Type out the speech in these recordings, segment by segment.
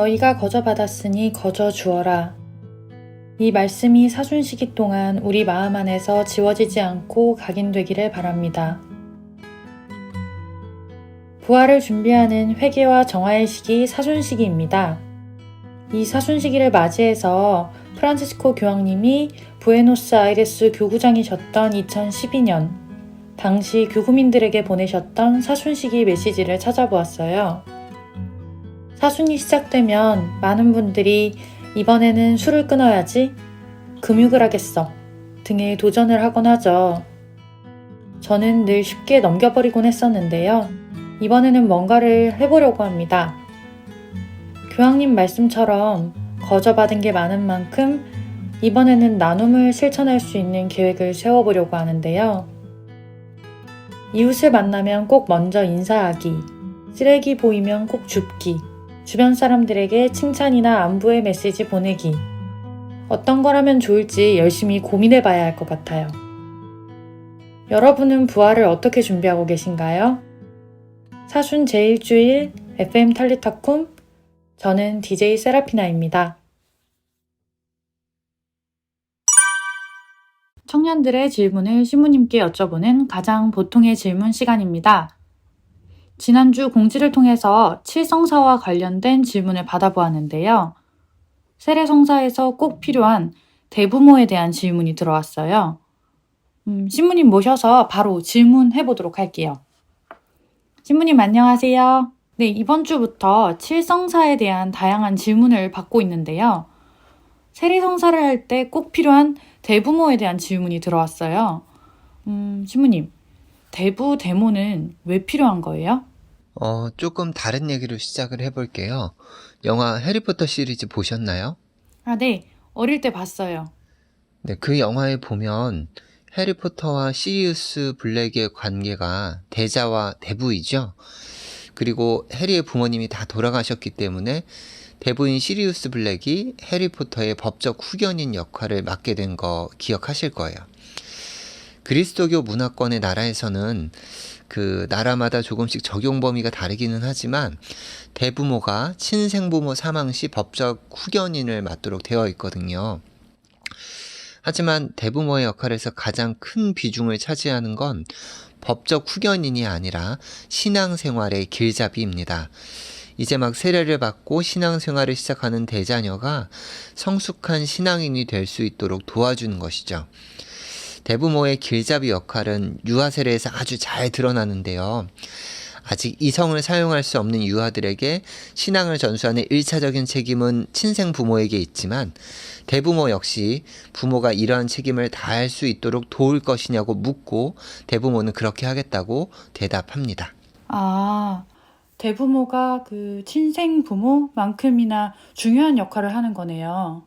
너희가 거저 받았으니 거저 주어라. 이 말씀이 사순 시기 동안 우리 마음 안에서 지워지지 않고 각인되기를 바랍니다. 부활을 준비하는 회개와 정화의 시기 사순 시기입니다. 이 사순 시기를 맞이해서 프란치스코 교황님이 부에노스 아이레스 교구장이셨던 2012년 당시 교구민들에게 보내셨던 사순 시기 메시지를 찾아보았어요. 사순이 시작되면 많은 분들이 이번에는 술을 끊어야지, 금욕을 하겠어 등의 도전을 하곤 하죠. 저는 늘 쉽게 넘겨버리곤 했었는데요. 이번에는 뭔가를 해보려고 합니다. 교황님 말씀처럼 거저받은 게 많은 만큼 이번에는 나눔을 실천할 수 있는 계획을 세워보려고 하는데요. 이웃을 만나면 꼭 먼저 인사하기, 쓰레기 보이면 꼭 줍기, 주변 사람들에게 칭찬이나 안부의 메시지 보내기. 어떤 걸 하면 좋을지 열심히 고민해 봐야 할 것 같아요. 여러분은 부활을 어떻게 준비하고 계신가요? 사순 제1주일 FM 탈리타쿰 저는 DJ 세라피나입니다. 청년들의 질문을 신부님께 여쭤보는 가장 보통의 질문 시간입니다. 지난주 공지를 통해서 칠성사와 관련된 질문을 받아보았는데요. 세례성사에서 꼭 필요한 대부모에 대한 질문이 들어왔어요. 음, 신부님 모셔서 바로 질문해 보도록 할게요. 신부님 안녕하세요. 네, 이번 주부터 칠성사에 대한 다양한 질문을 받고 있는데요. 세례성사를 할 때 꼭 필요한 대부모에 대한 질문이 들어왔어요. 음, 신부님, 대부 대모는 왜 필요한 거예요? 어, 조금 다른 얘기로 시작을 해볼게요. 영화 해리포터 시리즈 보셨나요? 아, 네. 어릴 때 봤어요. 네, 그 영화에 보면 해리포터와 시리우스 블랙의 관계가 대자와 대부이죠. 그리고 해리의 부모님이 다 돌아가셨기 때문에 대부인 시리우스 블랙이 해리포터의 법적 후견인 역할을 맡게 된 거 기억하실 거예요. 그리스도교 문화권의 나라에서는 그 나라마다 조금씩 적용 범위가 다르기는 하지만 대부모가 친생부모 사망 시 법적 후견인을 맡도록 되어 있거든요. 하지만 대부모의 역할에서 가장 큰 비중을 차지하는 건 법적 후견인이 아니라 신앙생활의 길잡이입니다. 이제 막 세례를 받고 신앙생활을 시작하는 대자녀가 성숙한 신앙인이 될 수 있도록 도와주는 것이죠. 대부모의 길잡이 역할은 유아 세례에서 아주 잘 드러나는데요. 아직 이성을 사용할 수 없는 유아들에게 신앙을 전수하는 일차적인 책임은 친생 부모에게 있지만 대부모 역시 부모가 이러한 책임을 다할 수 있도록 도울 것이냐고 묻고 대부모는 그렇게 하겠다고 대답합니다. 아, 대부모가 그 친생 부모만큼이나 중요한 역할을 하는 거네요.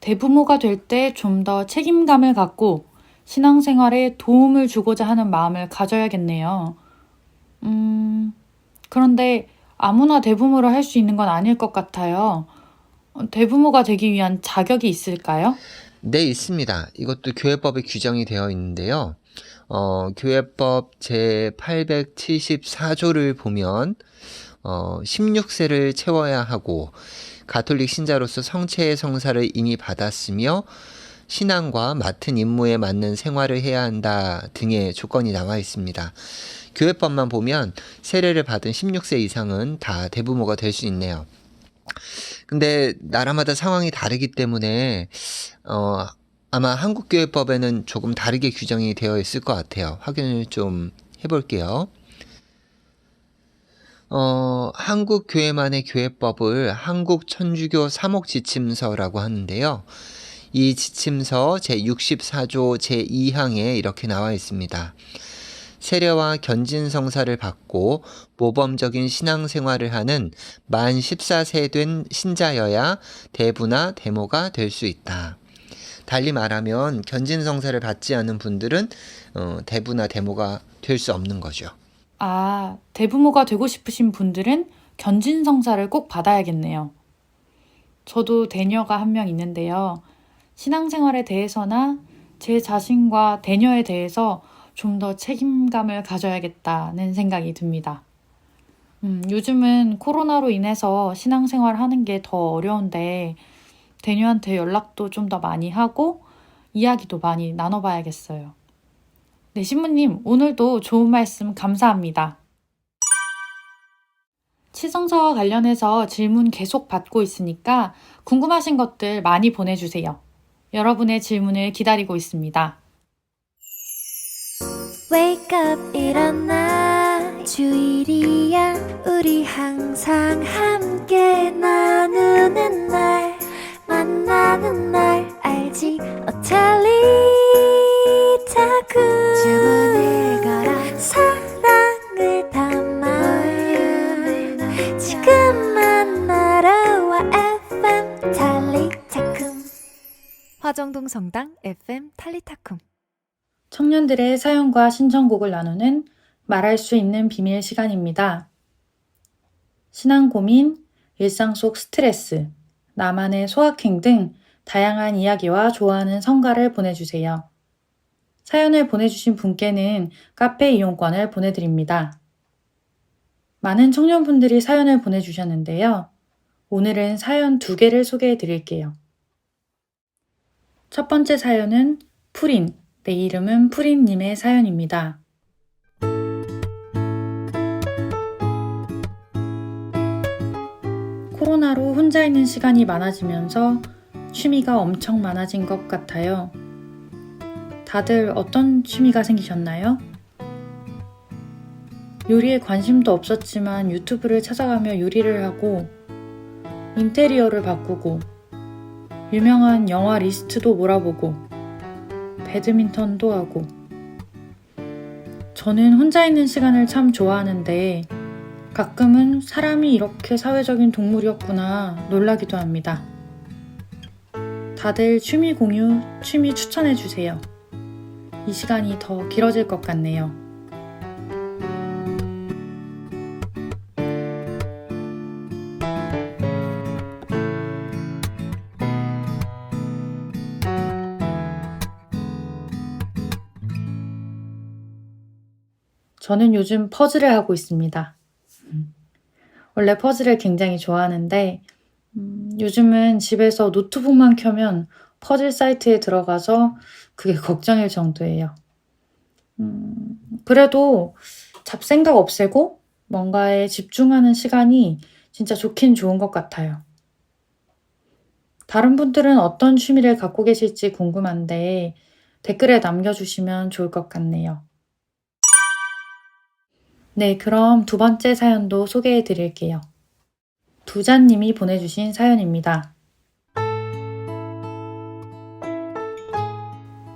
대부모가 될 때 좀 더 책임감을 갖고 신앙생활에 도움을 주고자 하는 마음을 가져야겠네요. 음, 그런데 아무나 대부모를 할 수 있는 건 아닐 것 같아요. 어, 대부모가 되기 위한 자격이 있을까요? 네, 있습니다. 이것도 교회법에 규정이 되어 있는데요. 어, 교회법 제 874조를 보면 어, 16세를 채워야 하고 가톨릭 신자로서 성체의 성사를 이미 받았으며 신앙과 맡은 임무에 맞는 생활을 해야 한다 등의 조건이 나와 있습니다. 교회법만 보면 세례를 받은 16세 이상은 다 대부모가 될 수 있네요. 근데 나라마다 상황이 다르기 때문에 어 아마 한국교회법에는 조금 다르게 규정이 되어 있을 것 같아요. 확인을 좀 해볼게요. 어, 한국 교회만의 교회법을 한국 천주교 사목 지침서라고 하는데요. 이 지침서 제64조 제2항에 이렇게 나와 있습니다. 세례와 견진 성사를 받고 모범적인 신앙생활을 하는 만 14세 된 신자여야 대부나 대모가 될 수 있다. 달리 말하면 견진 성사를 받지 않은 분들은 어, 대부나 대모가 될 수 없는 거죠. 아, 대부모가 되고 싶으신 분들은 견진성사를 꼭 받아야겠네요. 저도 대녀가 한 명 있는데요. 신앙생활에 대해서나 제 자신과 대녀에 대해서 좀 더 책임감을 가져야겠다는 생각이 듭니다. 음, 요즘은 코로나로 인해서 신앙생활 하는 게 더 어려운데, 대녀한테 연락도 좀 더 많이 하고, 이야기도 많이 나눠봐야겠어요. 네, 신부님, 오늘도 좋은 말씀 감사합니다. 치성서와 관련해서 질문 계속 받고 있으니까 궁금하신 것들 많이 보내주세요. 여러분의 질문을 기다리고 있습니다. Wake up 일어나. 주일이야. 우리 항상 함께 나누는 날 만나는 날. 알지? 어텔리 타쿠 화정동 성당 FM 탈리타쿰 청년들의 사연과 신청곡을 나누는 말할 수 있는 비밀 시간입니다. 신앙 고민, 일상 속 스트레스, 나만의 소확행 등 다양한 이야기와 좋아하는 성가를 보내주세요. 사연을 보내주신 분께는 카페 이용권을 보내드립니다. 많은 청년분들이 사연을 보내주셨는데요. 오늘은 사연 두 개를 소개해 드릴게요. 첫 번째 사연은 푸린, 내 이름은 푸린님의 사연입니다. 코로나로 혼자 있는 시간이 많아지면서 취미가 엄청 많아진 것 같아요. 다들 어떤 취미가 생기셨나요? 요리에 관심도 없었지만 유튜브를 찾아가며 요리를 하고 인테리어를 바꾸고 유명한 영화 리스트도 몰아보고 배드민턴도 하고 저는 혼자 있는 시간을 참 좋아하는데 가끔은 사람이 이렇게 사회적인 동물이었구나 놀라기도 합니다. 다들 취미 공유, 취미 추천해 주세요. 이 시간이 더 길어질 것 같네요. 저는 요즘 퍼즐을 하고 있습니다. 음, 원래 퍼즐을 굉장히 좋아하는데, 음, 요즘은 집에서 노트북만 켜면 퍼즐 사이트에 들어가서 그게 걱정일 정도예요. 음, 그래도 잡생각 없애고 뭔가에 집중하는 시간이 진짜 좋긴 좋은 것 같아요. 다른 분들은 어떤 취미를 갖고 계실지 궁금한데 댓글에 남겨주시면 좋을 것 같네요. 네, 그럼 두 번째 사연도 소개해 드릴게요. 두자님이 보내주신 사연입니다.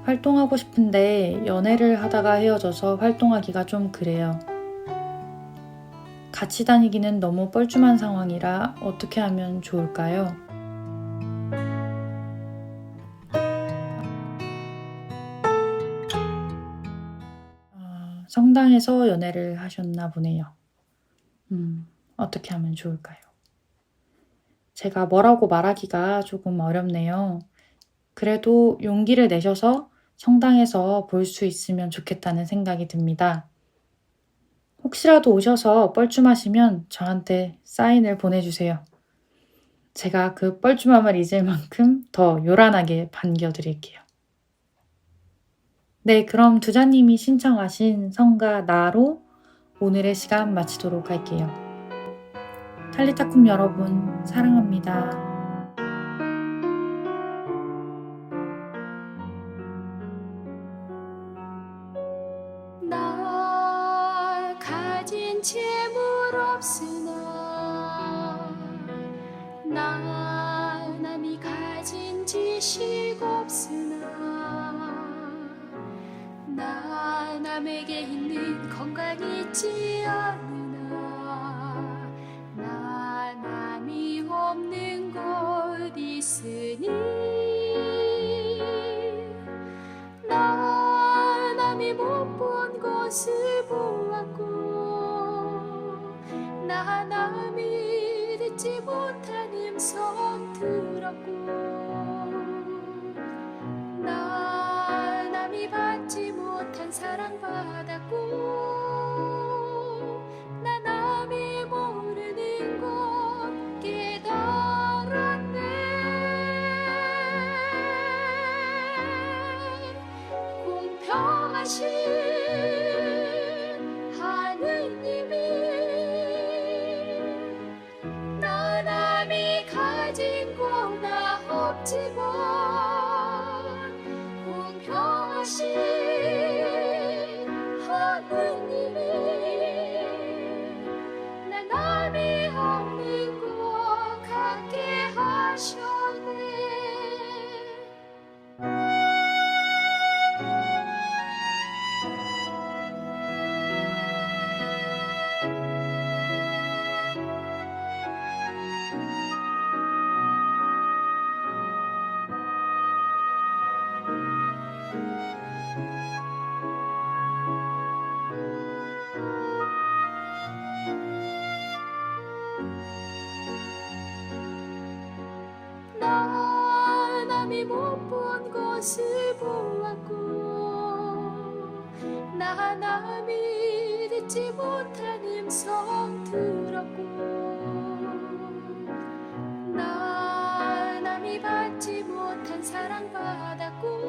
활동하고 싶은데 연애를 하다가 헤어져서 활동하기가 좀 그래요. 같이 다니기는 너무 뻘쭘한 상황이라 어떻게 하면 좋을까요? 성당에서 연애를 하셨나 보네요. 음, 어떻게 하면 좋을까요? 제가 뭐라고 말하기가 조금 어렵네요. 그래도 용기를 내셔서 성당에서 볼 수 있으면 좋겠다는 생각이 듭니다. 혹시라도 오셔서 뻘쭘하시면 저한테 사인을 보내주세요. 제가 그 뻘쭘함을 잊을 만큼 더 요란하게 반겨드릴게요. 네, 그럼 두자님이 신청하신 성가 나로 오늘의 시간 마치도록 할게요. 탈리타쿰 여러분, 사랑합니다. 남에게 있는 건강 있지 않으나 나 남이 없는 곳 있으니 나 남이 못본 것을 보았고 나 남이 듣지 못한 음성 들었고 보았고 나 남이 듣지 못한 음성 들었고 나 남이 받지 못한 사랑 받았고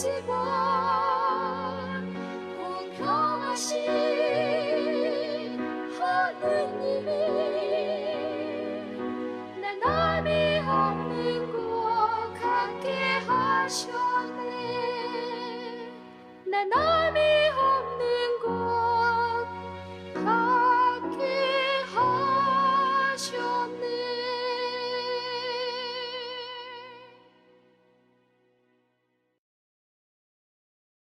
없지만 공평하신 하느님이 나 남이 없는 것 같게 하셨네. 나 남이